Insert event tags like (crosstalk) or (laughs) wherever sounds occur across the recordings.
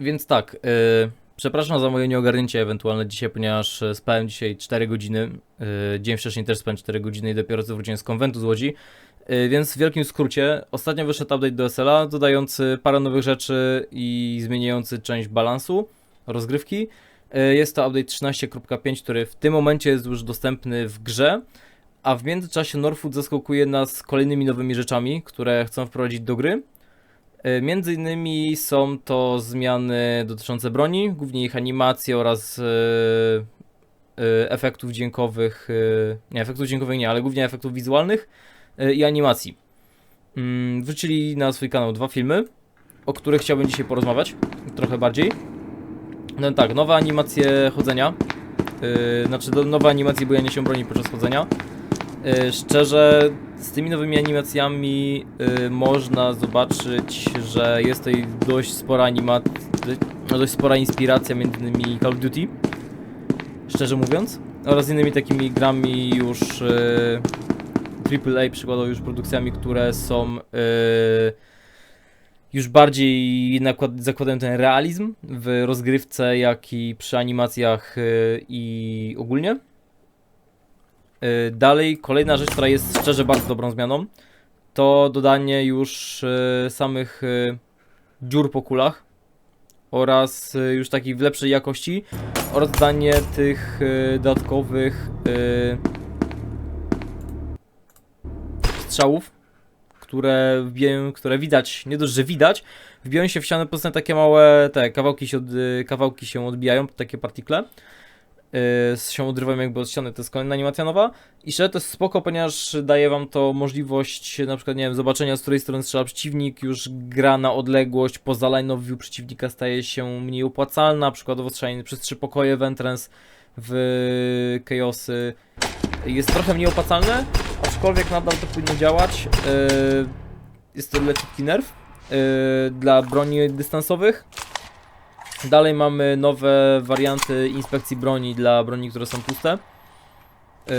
Więc tak, yy, przepraszam za moje nieogarnięcie ewentualne dzisiaj, ponieważ e, spałem dzisiaj 4 godziny. Yy, dzień wcześniej też spałem 4 godziny i dopiero co wróciłem z konwentu z Łodzi. Więc w wielkim skrócie, ostatnio wyszedł update do SLA, dodający parę nowych rzeczy i zmieniający część balansu rozgrywki. Jest to update 13.5, który w tym momencie jest już dostępny w grze. A w międzyczasie Norfood zaskakuje nas kolejnymi nowymi rzeczami, które chcą wprowadzić do gry. E, Między innymi są to zmiany dotyczące broni, głównie ich animacji oraz e, e, efektów dźwiękowych, nie efektów dźwiękowych nie, ale głównie efektów wizualnych i animacji. Mm, Wrzucili na swój kanał dwa filmy, o których chciałbym dzisiaj porozmawiać trochę bardziej. No tak, nowe animacje chodzenia, znaczy nowe animacje bujania się broni podczas chodzenia. E, Szczerze, z tymi nowymi animacjami y, można zobaczyć, że jest tutaj dość spora animacja, dość spora inspiracja między innymi Call of Duty, szczerze mówiąc, oraz innymi takimi grami już y, AAA, przykładowo już produkcjami, które są y, już bardziej zakładają ten realizm w rozgrywce, jak i przy animacjach y, i ogólnie. Y, Dalej, kolejna rzecz, która jest szczerze bardzo dobrą zmianą, to dodanie już y, samych y, dziur po kulach oraz już takich w lepszej jakości oraz dodanie tych dodatkowych strzałów, które wbijają, które widać, nie dość, że widać, wbijają się w ścianę, po prostu takie małe te kawałki się, od, kawałki się odbijają, takie partikle się odrywają jakby od ściany, to jest kolejna animacja nowa i że to jest spoko, ponieważ daje wam to możliwość na przykład, nie wiem, zobaczenia z której strony strzela przeciwnik, już gra na odległość, poza line of view przeciwnika staje się mniej opłacalna, przykładowo strzelanie przez trzy pokoje w entrance, w chaosy jest trochę mniej opłacalne, aczkolwiek nadal to powinno działać. Y, jest to leciutki nerw y, dla broni dystansowych. Dalej mamy nowe warianty inspekcji broni dla broni, które są puste. Yy,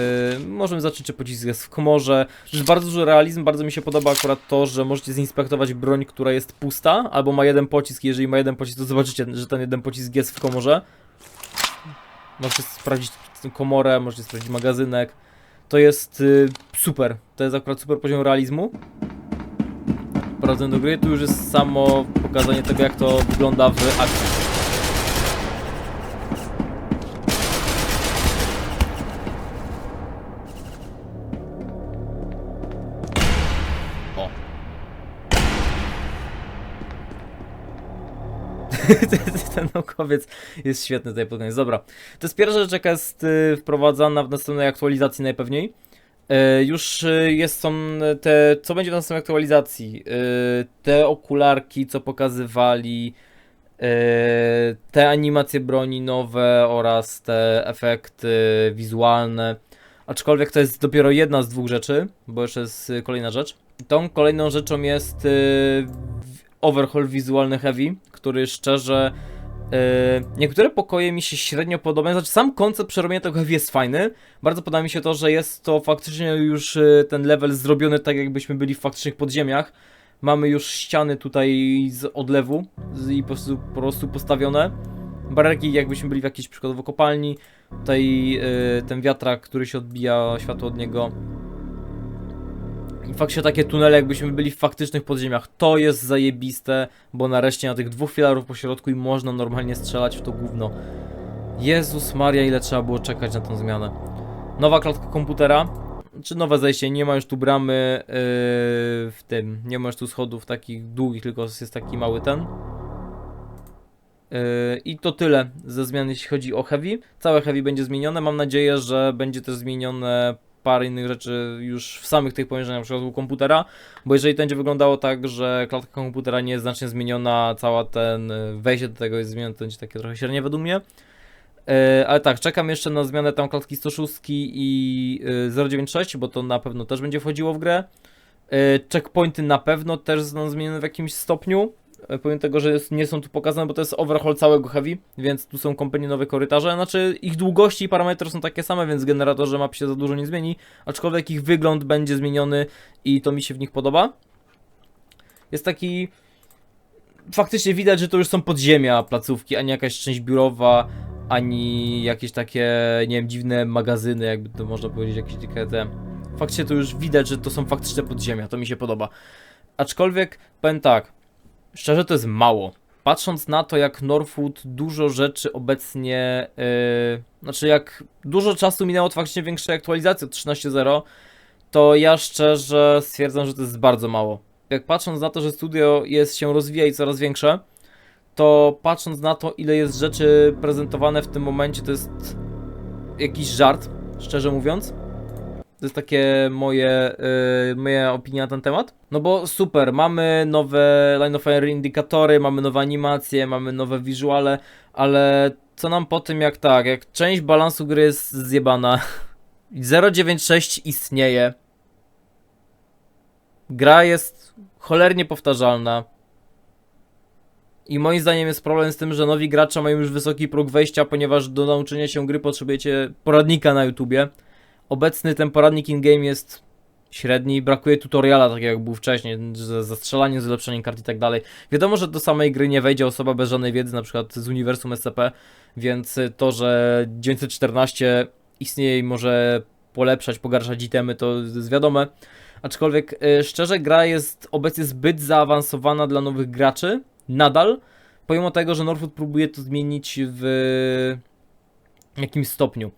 możemy zacząć, czy pocisk jest w komorze. Jest bardzo duży realizm, bardzo mi się podoba akurat to, że możecie zinspektować broń, która jest pusta, albo ma jeden pocisk, jeżeli ma jeden pocisk, to zobaczycie, że ten jeden pocisk jest w komorze. Możecie sprawdzić komorę, możecie sprawdzić magazynek. To jest yy, super, to jest akurat super poziom realizmu. Prowadzę do gry, tu już jest samo pokazanie tego, jak to wygląda w akcji. (laughs) Ten naukowiec jest świetny tutaj pod koniec. Dobra. To jest pierwsza rzecz, jaka jest y, wprowadzana w następnej aktualizacji najpewniej. Y, już y, jest są te, co będzie w następnej aktualizacji? Te okularki, co pokazywali, te animacje broni nowe oraz te efekty wizualne. Aczkolwiek to jest dopiero jedna z dwóch rzeczy, bo jeszcze jest kolejna rzecz. Tą kolejną rzeczą jest overhaul wizualny Heavy, który szczerze y, niektóre pokoje mi się średnio podobają. Znaczy sam koncept przerobienia tego Heavy jest fajny. Bardzo podoba mi się to, że jest to faktycznie już y, ten level zrobiony tak jakbyśmy byli w faktycznych podziemiach. Mamy już ściany tutaj z odlewu i po prostu, po prostu postawione. Barierki jakbyśmy byli w jakiejś przykładowo kopalni. Tutaj y, ten wiatrak, który się odbija światło od niego. Faktycznie takie tunele, jakbyśmy byli w faktycznych podziemiach. To jest zajebiste, bo nareszcie na tych dwóch filarów po środku i można normalnie strzelać w to gówno. Jezus Maria, ile trzeba było czekać na tą zmianę. Nowa klatka komputera, czy nowe zejście, nie ma już tu bramy yy, w tym, nie ma już tu schodów takich długich, tylko jest taki mały ten. Yy, I to tyle ze zmian, jeśli chodzi o Heavy. Całe Heavy będzie zmienione. Mam nadzieję, że będzie też zmienione parę innych rzeczy już w samych tych pomieszczeniach, na przykład u komputera, bo jeżeli to będzie wyglądało tak, że klatka komputera nie jest znacznie zmieniona, cała ten y, wejście do tego jest zmienione, to będzie takie trochę średnie według mnie. Yy, ale tak, czekam jeszcze na zmianę tam klatki 106 i yy, 096, bo to na pewno też będzie wchodziło w grę. Yy, checkpointy na pewno też zostaną zmienione w jakimś stopniu. E, Pomimo tego, że jest, nie są tu pokazane, bo to jest overhaul całego Heavy, więc tu są kompletnie nowe korytarze. Znaczy, ich długości i parametry są takie same, więc generatorze map się za dużo nie zmieni. Aczkolwiek ich wygląd będzie zmieniony i to mi się w nich podoba. Jest taki faktycznie widać, że to już są podziemia placówki, a nie jakaś część biurowa, ani jakieś takie, nie wiem, dziwne magazyny, jakby to można powiedzieć, jakieś takie te... Faktycznie to już widać, że to są faktyczne podziemia, to mi się podoba. Aczkolwiek, powiem tak, szczerze to jest mało. Patrząc na to, jak Northwood dużo rzeczy obecnie, yy, znaczy jak dużo czasu minęło od faktycznie większej aktualizacji od 13.0, to ja szczerze stwierdzam, że to jest bardzo mało. Jak patrząc na to, że studio jest, się rozwija i coraz większe, to patrząc na to, ile jest rzeczy prezentowane w tym momencie, to jest jakiś żart, szczerze mówiąc. To jest takie moje, yy, moja opinia na ten temat. No bo super, mamy nowe line of fire indykatory, mamy nowe animacje, mamy nowe wizuale, ale co nam po tym jak tak, jak część balansu gry jest zjebana, (laughs) 096 istnieje, gra jest cholernie powtarzalna, i moim zdaniem jest problem z tym, że nowi gracze mają już wysoki próg wejścia, ponieważ do nauczenia się gry potrzebujecie poradnika na YouTubie. Obecny ten poradnik in-game jest średni, brakuje tutoriala, tak jak był wcześniej, z zastrzelaniem, z ulepszeniem kart i tak dalej. Wiadomo, że do samej gry nie wejdzie osoba bez żadnej wiedzy, na przykład z uniwersum SCP, więc to, że 914 istnieje i może polepszać, pogarszać itemy, to jest wiadome. Aczkolwiek y, szczerze gra jest obecnie zbyt zaawansowana dla nowych graczy, nadal, pomimo tego, że Northwood próbuje to zmienić w jakimś stopniu.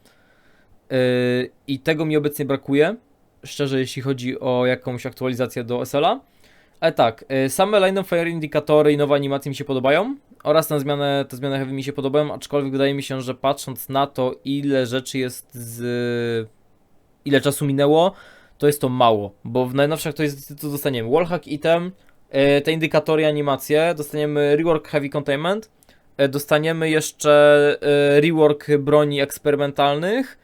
Yy, I tego mi obecnie brakuje, szczerze, jeśli chodzi o jakąś aktualizację do SL-a. Ale tak, yy, same Line of Fire indykatory i nowe animacje mi się podobają oraz te zmiany, te zmiany heavy mi się podobają, aczkolwiek wydaje mi się, że patrząc na to, ile rzeczy jest z... ile czasu minęło, to jest to mało, bo w najnowszych aktualizacji to dostaniemy wallhack item, e, te indykatory animacje, dostaniemy rework heavy containment, dostaniemy jeszcze rework broni eksperymentalnych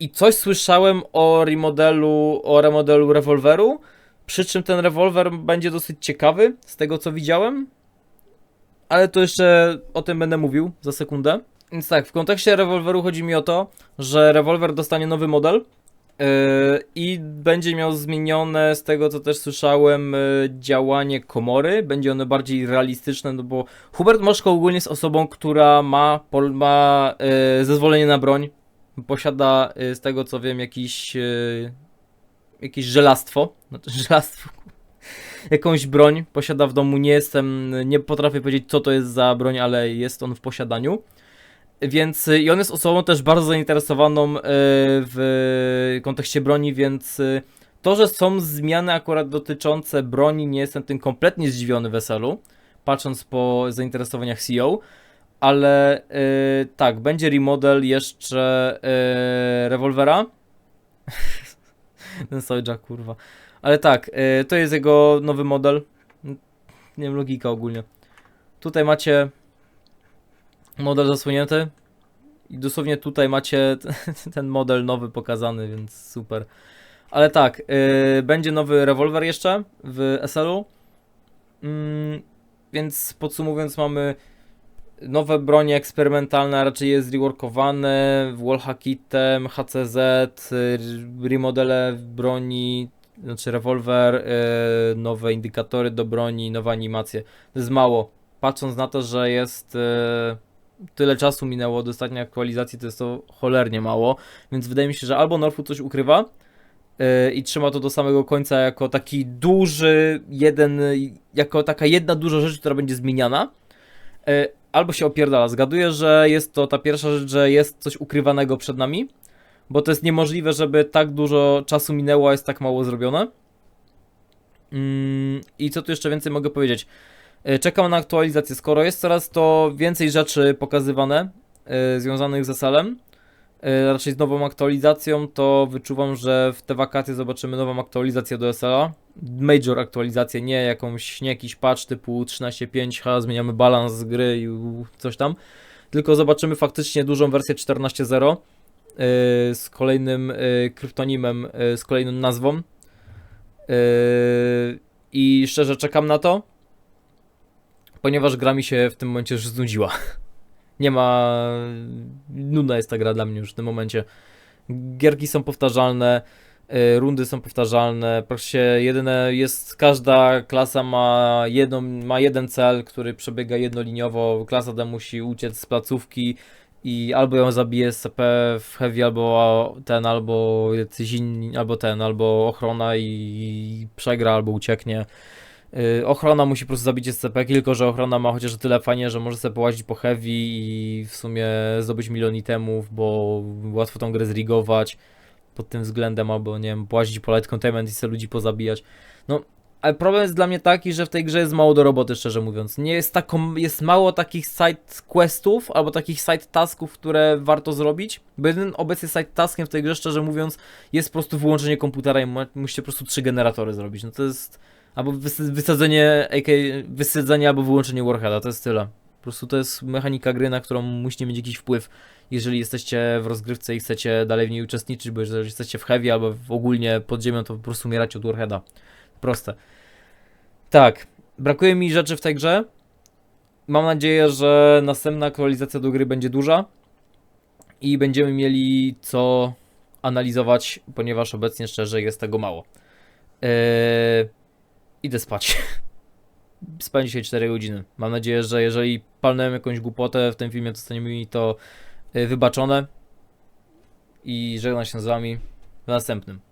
i coś słyszałem o remodelu, o remodelu rewolweru, przy czym ten rewolwer będzie dosyć ciekawy z tego co widziałem, ale to jeszcze o tym będę mówił za sekundę. Więc tak, w kontekście rewolweru chodzi mi o to, że rewolwer dostanie nowy model, Yy, I będzie miał zmienione, z tego co też słyszałem, yy, działanie komory. Będzie one bardziej realistyczne, no bo Hubert Moszko ogólnie jest osobą, która ma, pol- ma yy, zezwolenie na broń. Posiada, yy, z tego co wiem, jakiś, yy, jakieś żelastwo. Znaczy, (laughs) żelastwo. Jakąś broń posiada w domu. Nie jestem, nie potrafię powiedzieć, co to jest za broń, ale jest on w posiadaniu. Więc y, i on jest osobą też bardzo zainteresowaną y, w kontekście broni, więc y, to, że są zmiany akurat dotyczące broni, nie jestem tym kompletnie zdziwiony weselu, patrząc po zainteresowaniach CEO, ale tak, będzie remodel jeszcze rewolwera. (laughs) Ten Soja, kurwa. Ale tak, to jest jego nowy model. Nie wiem, logika ogólnie. Tutaj macie model zasłonięty. I dosłownie tutaj macie (laughs) ten model nowy pokazany, więc super. Ale tak, yy, będzie nowy rewolwer jeszcze w SL-u. Mm, więc podsumowując, mamy nowe bronie eksperymentalne, raczej jest reworkowane, wallhackitem, HCZ, y, remodele broni, znaczy rewolwer, yy, nowe indykatory do broni, nowe animacje. To jest mało. Patrząc na to, że jest yy, tyle czasu minęło od ostatniej aktualizacji, to jest to cholernie mało, więc wydaje mi się, że albo Northwood coś ukrywa i trzyma to do samego końca jako taki duży jeden, jako taka jedna duża rzecz, która będzie zmieniana, albo się opierdala. Zgaduję, że jest to ta pierwsza rzecz, że jest coś ukrywanego przed nami, bo to jest niemożliwe, żeby tak dużo czasu minęło, a jest tak mało zrobione. Mm, I co tu jeszcze więcej mogę powiedzieć? E, Czekam na aktualizację. Skoro jest coraz to więcej rzeczy pokazywane e, związanych ze salem, raczej z nową aktualizacją, to wyczuwam, że w te wakacje zobaczymy nową aktualizację do SLA. Major aktualizację, nie jakąś, nie jakiś patch typu 13.5, ha, zmieniamy balans gry i coś tam, tylko zobaczymy faktycznie dużą wersję 14.0 e, z kolejnym e, kryptonimem, e, z kolejną nazwą. E, I szczerze czekam na to ponieważ gra mi się w tym momencie już znudziła. Nie ma. Nudna jest ta gra dla mnie już w tym momencie. Gierki są powtarzalne. Y, Rundy są powtarzalne. Praktycznie jedyne jest, każda klasa ma, jedną, ma jeden cel, który przebiega jednoliniowo. Klasa ta musi uciec z placówki i albo ją zabije SCP w heavy, albo ten, albo jacyś inni, albo ten, albo ochrona i przegra, albo ucieknie. Y, Ochrona musi po prostu zabić SCP, tylko że ochrona ma chociaż tyle fajnie, że może sobie połazić po heavy i w sumie zdobyć milion itemów, bo łatwo tą grę zrigować pod tym względem, albo nie wiem, płazić po light containment i sobie ludzi pozabijać. No, ale problem jest dla mnie taki, że w tej grze jest mało do roboty, szczerze mówiąc. Nie jest taką, jest mało takich side questów, albo takich side tasków, które warto zrobić, bo jeden obecnie side taskiem w tej grze, szczerze mówiąc, jest po prostu wyłączenie komputera i mu- musicie po prostu trzy generatory zrobić. No to jest albo wys- wysadzenie, AK, wysadzenie albo wyłączenie Warheada, to jest tyle. Po prostu to jest mechanika gry, na którą musicie mieć jakiś wpływ, jeżeli jesteście w rozgrywce i chcecie dalej w niej uczestniczyć, bo jeżeli jesteście w heavy albo w ogólnie pod ziemią, to po prostu umieracie od Warheada. Proste. Tak, brakuje mi rzeczy w tej grze. Mam nadzieję, że następna aktualizacja do gry będzie duża i będziemy mieli co analizować, ponieważ obecnie szczerze jest tego mało. Eee, idę spać. Spałem dzisiaj 4 godziny. Mam nadzieję, że jeżeli palnąłem jakąś głupotę w tym filmie, to zostanie mi to y, wybaczone. I żegnam się z wami w następnym.